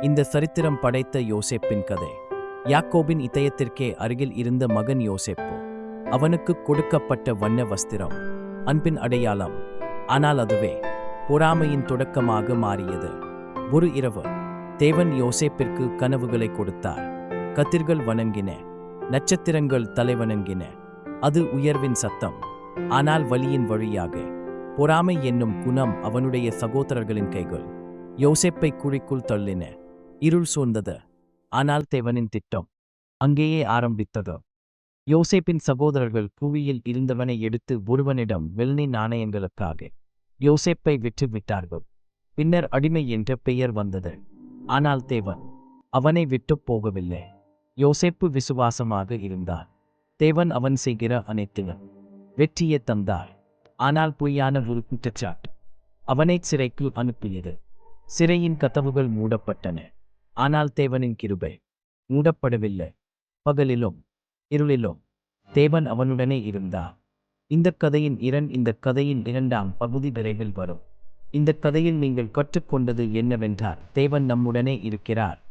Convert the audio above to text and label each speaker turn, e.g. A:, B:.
A: இந்த சரித்திரம் படைத்த யோசேப்பின் கதை. யாக்கோபின் இதயத்திற்கே அருகில் இருந்த மகன் யோசேப்பு. அவனுக்கு கொடுக்கப்பட்ட வண்ண வஸ்திரம். அன்பின் அடையாளம். ஆனால் அதுவே பொறாமையின் தொடக்கமாக மாறியது. ஒரு இரவு தேவன் யோசேப்பிற்கு கனவுகளை கொடுத்தார். கதிர்கள் வணங்கின. நட்சத்திரங்கள் தலைவணங்கின. அது உயர்வின் சத்தம். ஆனால் வலியின் வழியாக பொறாமை என்னும் குணம் அவனுடைய சகோதரர்களின் கைகள். யோசேப்பை குழிக்குள் தள்ளின. இருள் சூழ்ந்தது. ஆனால் தேவனின் திட்டம் அங்கேயே ஆரம்பித்தது. யோசேப்பின் சகோதரர்கள் புவியில் இருந்தவனை எடுத்து ஒருவனிடம் வெள்ளி நாணயங்களுக்காக. யோசேப்பை விற்று விட்டார்கள் பின்னர் அடிமை என்ற பெயர் வந்தது. ஆனால் தேவன் அவனை விட்டு போகவில்லை. யோசேப்பு விசுவாசமாக இருந்தார். தேவன் அவன் செய்கிற அனைத்திலும் வெற்றியை தந்தார். ஆனால் பொய்யான ஒரு குற்றச்சாட்டு அவனை சிறைக்கு அனுப்பியது. சிறையின் கதவுகள் மூடப்பட்டன. ஆனால் தேவனின் கிருபை மூடப்படவில்லை. பகலிலும் இருளிலும் தேவன் அவனுடனே இருந்தார். இந்த கதையின் இரண் இந்த கதையின் இரண்டாம் பகுதி விரைவில் வரும். இந்த கதையில் நீங்கள் கற்றுக்கொண்டது என்னவென்றால் தேவன் நம்முடனே இருக்கிறார்.